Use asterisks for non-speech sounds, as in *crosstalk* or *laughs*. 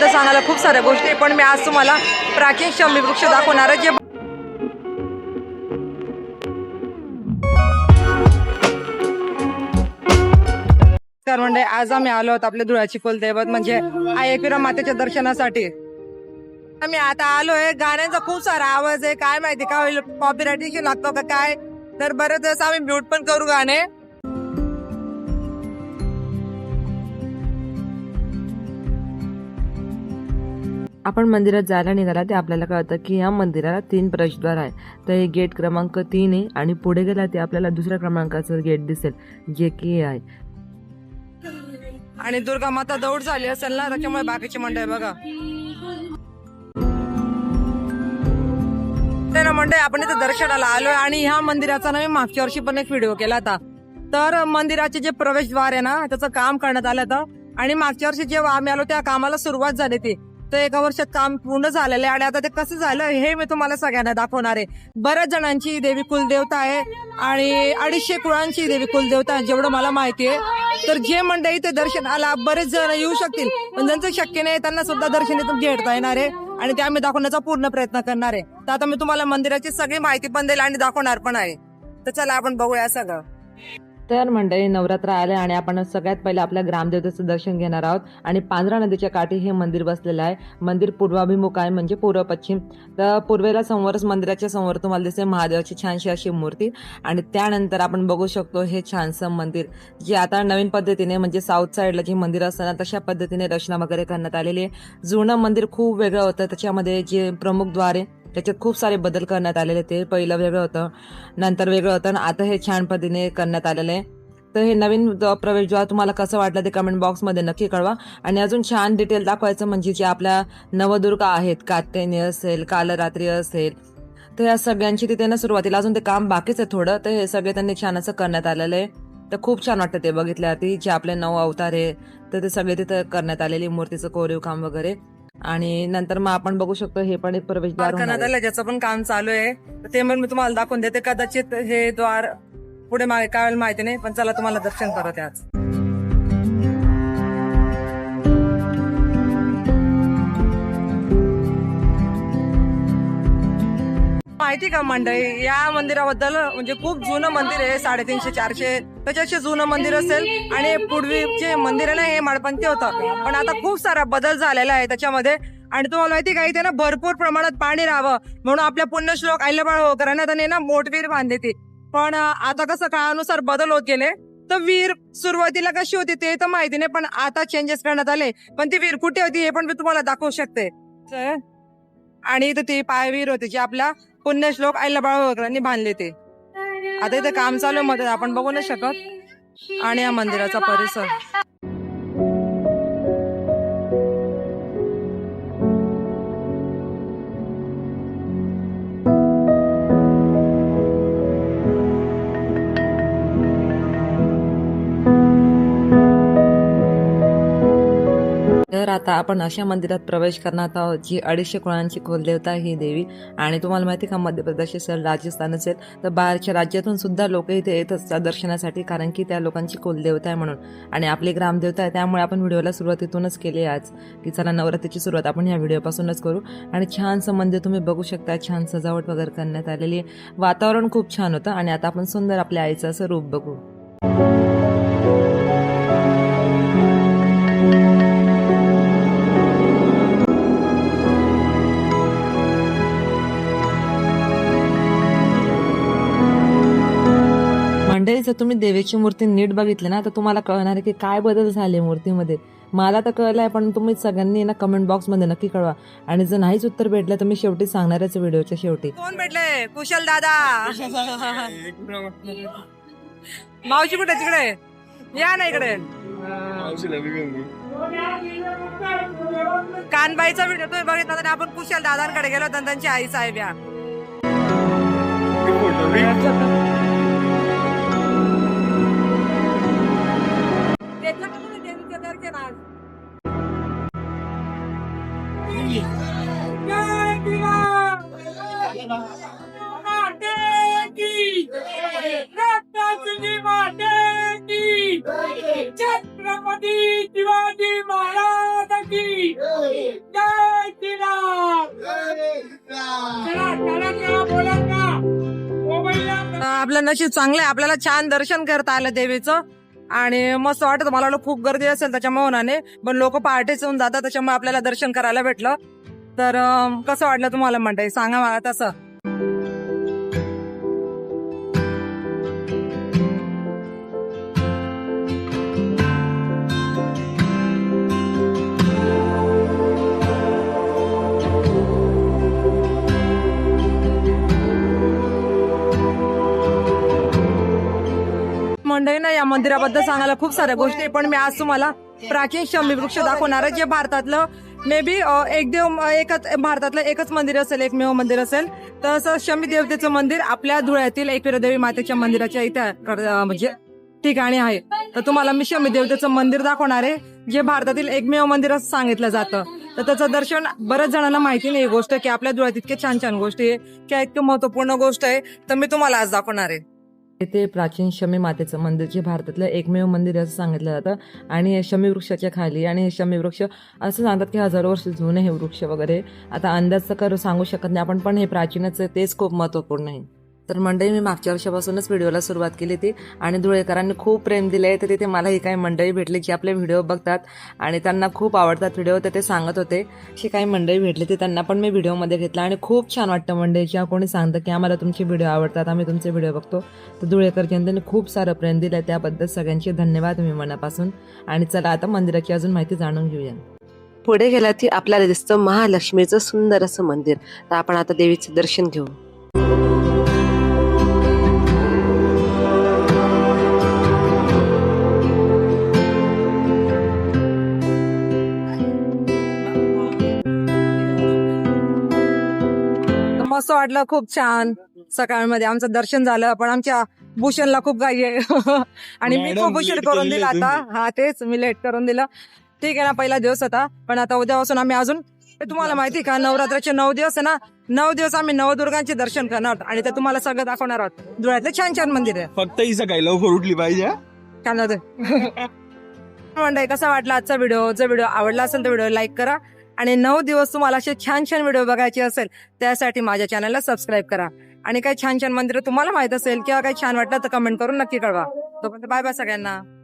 मंदिराबद्दल सांगायला खूप साऱ्या गोष्टी आहे पण मी आज तुम्हाला प्राचीन शमी वृक्ष दाखवणार आहे जे तर म्हणजे आज आम्ही आलो आहोत आपल्या धुळ्याची कुलदैवत म्हणजे आई एकविरा मातेच्या दर्शनासाठी. आम्ही आता आलोय गाण्यांचा खूप सारा आवाज आहे काय माहिती का होईल कॉपीराईट लागतो का काय? तर बरेच तसं आम्ही म्यूट पण करू गाणे. आपण मंदिरात जायला निघाला ते आपल्याला कळतं की या मंदिराला तीन प्रवेशद्वार आहे. तर हे गेट क्रमांक तीन आहे आणि पुढे गेला ते आपल्याला दुसऱ्या क्रमांकाचं गेट दिसेल जे की आहे. आणि दुर्गा माता दौड झाली असेल ना त्याच्यामुळे बाकीची मंडळी बघा. ते ना आपण इथे दर्शनाला आलोय आणि ह्या मंदिराचा ना मी मागच्या वर्षी पण एक व्हिडिओ केला होता. तर मंदिराचे जे प्रवेशद्वार आहे ना त्याचं काम करण्यात आलं होतं. आणि मागच्या वर्षी जेव्हा आम्ही आलो त्या कामाला सुरुवात झाली ती तर एका वर्षात काम पूर्ण झालेलं आहे आणि आता ते कसं झालं हे मी तुम्हाला सगळ्यांना दाखवणार आहे. बऱ्याच जणांची देवी कुलदेवता आहे आणि अडीचशे कुळांची देवी कुलदेवता आहे जेवढं मला माहिती आहे. तर जे मंडळी ते दर्शनाला बरेच जण येऊ शकतील. पण ज्यांचं शक्य नाही त्यांना सुद्धा दर्शन इथून घेता येणार आहे आणि ते आम्ही दाखवण्याचा पूर्ण प्रयत्न करणार आहे. तर आता मी तुम्हाला मंदिराची सगळी माहिती पण देईल आणि दाखवणार पण आहे. तर चला आपण बघूया सगळं. तर मंडळी नवरात्र आले आणि आपण सगळ्यात पहिले आपल्या ग्रामदेवतेचं दर्शन घेणार आहोत. आणि पांढरा नदीच्या काठी हे मंदिर बसलेलं आहे. मंदिर पूर्वाभिमुख आहे म्हणजे पूर्व पश्चिम. तर पूर्वेला समोरच मंदिराच्या समोर तुम्हाला दिसते महादेवाची छानशी अशी मूर्ती. आणि त्यानंतर आपण बघू शकतो हे छानसं मंदिर जे आता नवीन पद्धतीने म्हणजे साऊथ साईडला जी मंदिर असताना तशा पद्धतीने रचना वगैरे करण्यात आलेली आहे. जुनं मंदिर खूप वेगळं होतं. त्याच्यामध्ये जे प्रमुखद्वारे त्याच्यात खूप सारे बदल करण्यात आलेले ते. पहिलं वेगळं होतं नंतर वेगळं होतं आणि आता हे छान पद्धतीने करण्यात आलेलं आहे. तर हे नवीन द- प्रवेशद्वार तुम्हाला कसं वाटलं ते कमेंट बॉक्समध्ये नक्की कळवा. आणि अजून छान डिटेल दाखवायचं म्हणजे जे आपल्या नवदुर्गा आहेत कात्यायनी असेल कालरात्री असेल तर या सगळ्यांची तिथे ना सुरुवातीला अजून ते काम बाकीच आहे थोडं. तर हे सगळे त्यांनी छान असं करण्यात आलेलं आहे. तर खूप छान वाटतं ते बघितल्यावरती. जे आपले नऊ अवतार आहे तर ते सगळे तिथं करण्यात आलेली मूर्तीचं कोरीव काम वगैरे. आणि नंतर मग आपण बघू शकतो हे पण एक प्रवेशद्वार ज्याचं पण काम चालू आहे. ते पण मी तुम्हाला दाखवून देते. कदाचित हे द्वार पुढे मागे काय माहिती नाही पण चला तुम्हाला दर्शन करत आज माहिती का मंडळी या मंदिराबद्दल म्हणजे खूप जुनं मंदिर आहे साडेतीनशे चारशे त्याच्याशी जुनं मंदिर असेल. आणि पूर्वीचे मंदिर आहे ना हे माडपंथी होतं. पण आता खूप सारा बदल झालेला आहे त्याच्यामध्ये. आणि तुम्हाला माहिती का इथे ना भरपूर प्रमाणात पाणी राहावं. म्हणून आपल्या पुण्यश्लोक आईलबाळ होकरांना त्यांनी ना मोठवीर बांधली ती. पण आता कसं काळानुसार बदल होत गेले. तर वीर सुरुवातीला कशी होती ते तर माहिती नाही पण आता चेंजेस करण्यात आले. पण ती वीर कुठे होती हे पण मी तुम्हाला दाखवू शकते. आणि इथं ती पायवीर होती जी आपल्या पुण्यश्लोक आईला होकरांनी बांधले ते. आता इथे काम चालू आहे मध्ये आपण बघू नाही शकत. आणि या मंदिराचा परिसर. आता आपण अशा मंदिरात प्रवेश करणार आहोत जी अडीचशे कुळांची कुलदेवता ही देवी. आणि तुम्हाला माहिती का मध्य प्रदेश असेल राजस्थान असेल तर बाहेरच्या राज्यातून सुद्धा लोक इथे येत असतात दर्शनासाठी कारण की त्या लोकांची कुलदेवता आहे म्हणून. आणि आपली ग्रामदेवता आहे त्यामुळे आपण व्हिडिओला सुरुवातीतूनच केली आज. की चला नवरात्रीची सुरुवात आपण ह्या व्हिडिओपासूनच करू. आणि छानसं मंदिर तुम्ही बघू शकता छान सजावट वगैरे करण्यात आलेली आहे. वातावरण खूप छान होतं. आणि आता आपण सुंदर आपल्या आईचं असं रूप बघू. जर तुम्ही देवीची मूर्ती नीट बघितली ना तर तुम्हाला कळणार आहे की काय बदल झाले मूर्तीमध्ये. मला तर कळलंय पण तुम्ही सगळ्यांनी ना कमेंट बॉक्समध्ये नक्की कळवा. आणि जर नाहीच उत्तर भेटलं तर मी शेवटी सांगणारच आहे व्हिडिओच्या शेवटी. कोण भेटले कुशल दादा. मावशी कुठे तिकडे. या ना इकडे. कानबाईचा व्हिडिओ तुम्ही बघितला तर आपण कुशल दादांकडे गेलो होतो त्यांची आई साहेब या. की छत्रपती शिवाजी महाराज की जय श्रीराम आपलं नशीब चांगलं आहे. आपल्याला छान दर्शन करता आलं देवीचं. आणि मस्त वाटत मला वाटलं खूप गर्दी असेल त्याच्यामुळे मौनाने पण लोक पहाटेच येऊन जातात त्याच्यामुळे आपल्याला दर्शन करायला भेटलं. तर कसं वाटलं तुम्हाला म्हणताय सांगा मला तसं. मंदिराबद्दल सांगायला खूप साऱ्या गोष्टी आहे, पण मी आज तुम्हाला प्राचीन शमी वृक्ष दाखवणार आहे जे भारतातलं मे बी एक देव एकच भारतातलं एकच मंदिर असेल एकमेव मंदिर असेल. तसं शमी देवतेचं मंदिर आपल्या धुळ्यातील एकविरादेवी मातेच्या मंदिराच्या इथे म्हणजे ठिकाणी आहे. तर तुम्हाला मी शमी देवतेचं मंदिर दाखवणार आहे जे भारतातील एकमेव मंदिर असं सांगितलं जातं. तर त्याचं दर्शन बऱ्याच जणांना माहिती नाही गोष्ट की आपल्या धुळ्यात इतके छान छान गोष्टी आहे की इतकी महत्त्वपूर्ण गोष्ट आहे तर मी तुम्हाला आज दाखवणार आहे. येथे प्राचीन शमी मातेचं मंदिर जे भारतातलं एकमेव मंदिर असं सांगितलं जातं. आणि हे शमी वृक्षाच्या खाली आणि हे शमी वृक्ष असं सांगतात की हजारो वर्ष जुने हे वृक्ष वगैरे. आता अंदाज तर सांगू शकत नाही आपण पण हे प्राचीनच तेच खूप महत्त्वपूर्ण आहे. तर मंडळी मी मागच्या वर्षापासूनच व्हिडिओला सुरुवात केली होती आणि धुळेकरांनी खूप प्रेम दिले तर तिथे मला ही काही मंडळी भेटली जी आपले व्हिडिओ बघतात आणि त्यांना खूप आवडतात व्हिडिओ. तर ते सांगत होते अशी काही मंडळी भेटली ते त्यांना पण मी व्हिडिओमध्ये घेतला आणि खूप छान वाटतं मंडळी किंवा कोणी सांगतं की आम्हाला तुमचे व्हिडिओ आवडतात आम्ही तुमचे व्हिडिओ बघतो. तर धुळेकर जनतेने खूप सारं प्रेम दिलं त्याबद्दल सगळ्यांचे धन्यवाद मी मनापासून. आणि चला आता मंदिराची अजून माहिती जाणून घेऊया. पुढे गेला की आपल्याला दिसतं महालक्ष्मीचं सुंदर असं मंदिर. तर आपण आता देवीचं दर्शन घेऊ. मस्त वाटलं खूप छान सकाळमध्ये. आमचं दर्शन झालं पण आमच्या भूषणला खूप घाई आहे. *laughs* आणि मी खूप उशीर late करून दिला आता. हा तेच मी लेट करून दिलं. ठीक आहे ना पहिला दिवस होता. पण आता उद्यापासून आम्ही अजून तुम्हाला माहिती का? नवरात्राचे नऊ दिवस आहे ना? नऊ दिवस आम्ही नवदुर्गांचे दर्शन करणार आहोत. आणि ते तुम्हाला सगळं दाखवणार आहोत. धुळ्यातले छान छान मंदिर आहे. फक्त ही सकाळी लवकर उठली पाहिजे होते मंडळी *laughs* कसा वाटला आजचा व्हिडिओ जर व्हिडिओ आवडला असेल तर व्हिडिओ लाईक करा. आणि नऊ दिवस तुम्हाला असे छान छान व्हिडिओ बघायचे असेल त्यासाठी माझ्या चॅनलला सबस्क्राईब करा. आणि काही छान छान मंदिरं तुम्हाला माहीत असेल किंवा काही छान वाटलं तर कमेंट करून नक्की कळवा. तोपर्यंत बाय बाय सगळ्यांना.